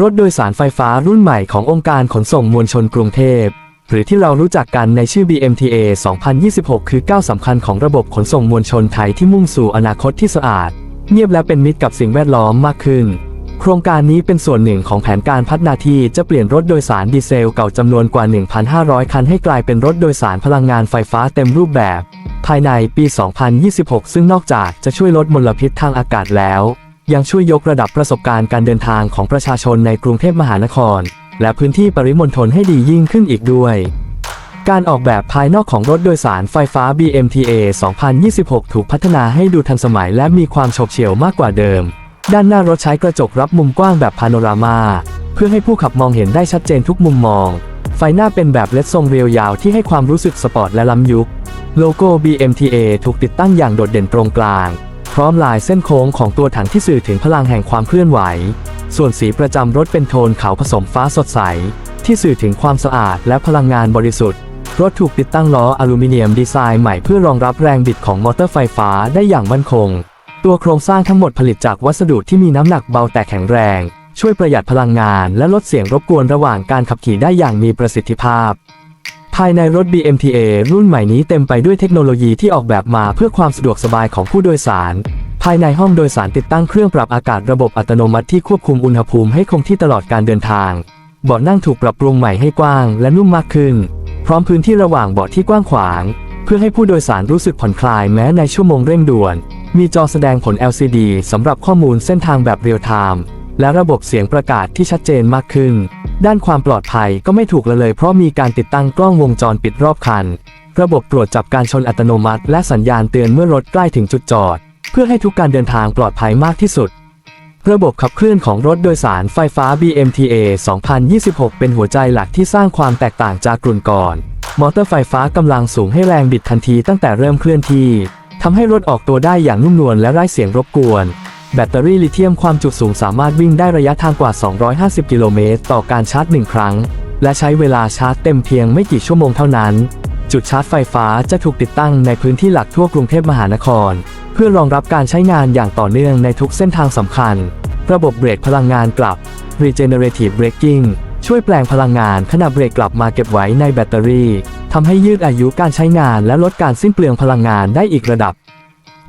รถโดยสารไฟฟ้ารุ่นใหม่ขององค์การขนส่งมวลชนกรุงเทพ หรือที่เรารู้จักกันในชื่อ BMTA 2026 คือก้าวสำคัญของระบบขนส่งมวลชนไทยที่มุ่งสู่อนาคตที่สะอาด เงียบและเป็นมิตรกับสิ่งแวดล้อมมากขึ้น โครงการนี้เป็นส่วนหนึ่งของแผนการพัฒนาที่จะเปลี่ยนรถโดยสารดีเซลเก่าจำนวนกว่า 1,500 คันให้กลายเป็นรถโดยสารพลังงานไฟฟ้าเต็มรูปแบบ ภายในปี 2026 ซึ่งนอกจากจะช่วยลดมลพิษทางอากาศแล้ว ยังช่วยยกระดับประสบการณ์การเดินทางของประชาชนในกรุงเทพมหานคร และพื้นที่ปริมณฑลให้ดียิ่งขึ้นอีกด้วยการออกแบบภายนอกของรถโดยสารไฟฟ้า BMTA 2026 ถูกพัฒนาให้ดูทันสมัยและมีความโฉบเฉี่ยวมากกว่าเดิม ด้านหน้ารถใช้กระจกรับมุมกว้างแบบพาโนรามา เพื่อให้ผู้ขับมองเห็นได้ชัดเจนทุกมุมมอง ไฟหน้าเป็นแบบเลดทรงเรียวยาวที่ให้ความรู้สึกสปอร์ตและล้ำยุค โลโก้ BMTA ถูกติดตั้งอย่างโดดเด่นตรงกลาง พร้อมลายเส้นโค้งของตัวถังที่สื่อถึงพลังแห่งความเคลื่อนไหว ส่วนสีประจำรถเป็นโทนขาวผสมฟ้าสดใส ที่สื่อถึงความสะอาดและพลังงานบริสุทธิ์ รถถูกติดตั้งล้ออลูมิเนียมดีไซน์ใหม่เพื่อรองรับแรงบิดของมอเตอร์ไฟฟ้าได้อย่างมั่นคง ตัวโครงสร้างทั้งหมดผลิตจากวัสดุที่มีน้ำหนักเบาแต่แข็งแรง ช่วยประหยัดพลังงาน และลดเสียงรบกวนระหว่างการขับขี่ได้อย่างมีประสิทธิภาพ ภายในรถ BMTA รุ่นใหม่นี้เต็มไปด้วยเทคโนโลยีที่ออกแบบมาเพื่อความสะดวกสบายของผู้โดยสาร ภายในห้องโดยสารติดตั้งเครื่องปรับอากาศระบบอัตโนมัติที่ควบคุมอุณหภูมิให้คงที่ตลอดการเดินทาง เบาะนั่งถูกปรับปรุงใหม่ให้กว้างและนุ่มมากขึ้น พร้อมพื้นที่ระหว่างเบาะที่กว้างขวาง เพื่อให้ผู้โดยสารรู้สึกผ่อนคลายแม้ในชั่วโมงเร่งด่วน มีจอแสดงผล LCD สำหรับข้อมูลเส้นทางแบบเรียลไทม์และระบบเสียงประกาศที่ชัดเจนมากขึ้น ด้านความปลอดภัยก็ไม่ถูกละเลยเพราะมีการติดตั้งกล้องวงจรปิดรอบคัน ระบบตรวจจับการชนอัตโนมัติ และสัญญาณเตือนเมื่อรถใกล้ถึงจุดจอด เพื่อให้ทุกการเดินทางปลอดภัยมากที่สุด ระบบขับเคลื่อนของรถโดยสารไฟฟ้า BMTA 2026 เป็นหัวใจหลักที่สร้างความแตกต่างจากกลุ่นก่อน มอเตอร์ไฟฟ้ากำลังสูงให้แรงบิดทันทีตั้งแต่เริ่มเคลื่อนที่ทำให้รถออกตัวได้อย่างนุ่มนวลและไร้เสียงรบกวน แบตเตอรี่ลิเธียมความจุสูงสามารถวิ่งได้ระยะทางกว่า 250 กิโลเมตร ต่อการชาร์จหนึ่งครั้ง และใช้เวลาชาร์จเต็มเพียงไม่กี่ชั่วโมงเท่านั้น จุดชาร์จไฟฟ้าจะถูกติดตั้งในพื้นที่หลักทั่วกรุงเทพมหานคร เพื่อรองรับการใช้งานอย่างต่อเนื่องในทุกเส้นทางสำคัญ ระบบเบรกพลังงานกลับ Regenerative Braking ช่วยแปลงพลังงานขณะเบรกกลับมาเก็บไว้ในแบตเตอรี่ทำให้ยืดอายุการใช้งานและลดการสิ้นเปลืองพลังงานได้อีกระดับ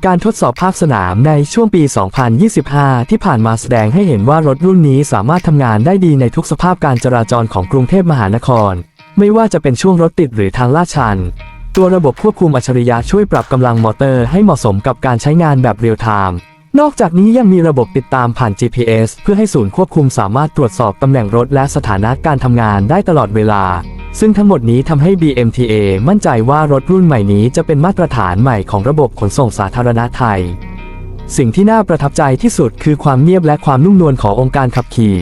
การทดสอบภาคสนามในช่วงปี 2025 ที่ผ่านมาแสดงให้เห็นว่ารถรุ่นนี้สามารถทำงานได้ดีในทุกสภาพการจราจรของกรุงเทพมหานคร ไม่ว่าจะเป็นช่วงรถติดหรือทางลาดชัน ตัวระบบควบคุมอัจฉริยะช่วยปรับกำลังมอเตอร์ให้เหมาะสมกับการใช้งานแบบเรียลไทม์นอกจากนี้ยังมีระบบติดตามผ่าน GPS เพื่อให้ศูนย์ควบคุมสามารถตรวจสอบตำแหน่งรถและสถานะการทำงานได้ตลอดเวลา ซึ่งทั้งหมดนี้ทำให้ BMTA มั่นใจว่ารถรุ่นใหม่นี้จะเป็นมาตรฐานใหม่ของระบบขนส่งสาธารณะไทย สิ่งที่น่าประทับใจที่สุดคือความเงียบและความนุ่มนวลขององค์การขับขี่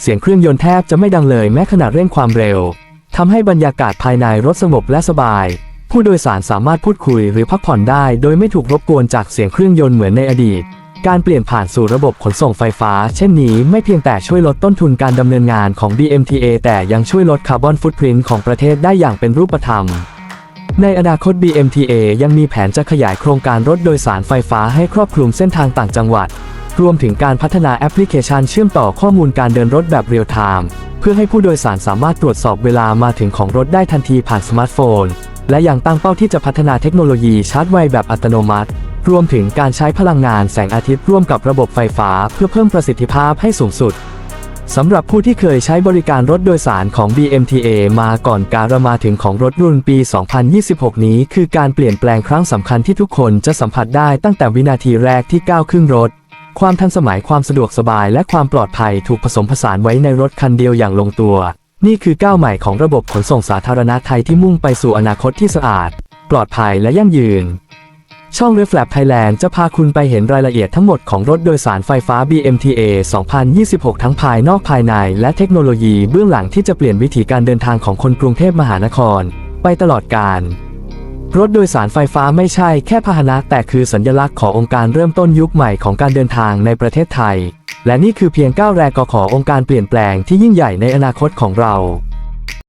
เสียงเครื่องยนต์แทบจะไม่ดังเลยแม้ขณะเร่งความเร็วทำให้บรรยากาศภายในรถสงบและสบาย ผู้โดยสารสามารถพูดคุยหรือพักผ่อนได้ โดยไม่ถูกรบกวนจากเสียงเครื่องยนต์เหมือนในอดีต การเปลี่ยนผ่านสู่ระบบขนส่งไฟฟ้า เช่นนี้ไม่เพียงแต่ช่วยลดต้นทุนการดำเนินงานของ BMTA แต่ยังช่วยลดคาร์บอนฟุตพริ้นของประเทศได้อย่างเป็นรูปธรรม ในอนาคต BMTA ยังมีแผนจะขยายโครงการรถโดยสารไฟฟ้าให้ครอบคลุมเส้นทางต่างจังหวัด รวมถึงการพัฒนาแอปพลิเคชันเชื่อมต่อข้อมูลการเดินรถแบบเรียลไทม์เพื่อให้ผู้โดยสารสามารถตรวจสอบเวลามาถึงของรถได้ทันทีผ่านสมาร์ทโฟน และยังตั้งเป้าที่จะพัฒนาเทคโนโลยีชาร์จไวแบบอัตโนมัติ รวมถึงการใช้พลังงานแสงอาทิตย์ร่วมกับระบบไฟฟ้าเพื่อเพิ่มประสิทธิภาพให้สูงสุดสำหรับผู้ที่เคยใช้บริการรถโดยสารของ BMTA มาก่อนการมาถึงของรถรุ่นปี 2026 นี้ คือการเปลี่ยนแปลงครั้งสำคัญที่ทุกคนจะสัมผัสได้ตั้งแต่วินาทีแรกที่ก้าวขึ้นรถ ความทันสมัยความสะดวกสบายและความปลอดภัยถูกผสมผสานไว้ในรถคันเดียวอย่างลงตัว นี่คือก้าวใหม่ของระบบขนส่งสาธารณะไทยที่มุ่งไปสู่อนาคตที่สะอาด ปลอดภัยและยั่งยืน ช่อง r e f l a p Thailand จะพาคุณไปเห็นรายละเอียดทั้งหมดของรถโดยสารไฟฟ้า BMTA 2026 ทั้งภายนอกภายใน และเทคโนโลยีเบื้องหลังที่จะเปลี่ยนวิถีการเดินทางของคนกรุงเทพมหานคร ไปตลอดกาลรถโดยสารไฟฟ้าไม่ใช่แค่พาหนะแต่คือสัญลักษณ์ขององค์การเริ่มต้นยุคใหม่ของการเดินทางในประเทศไทย และนี่คือเพียงก้าวแรกขององค์การเปลี่ยนแปลงที่ยิ่งใหญ่ในอนาคตของเรา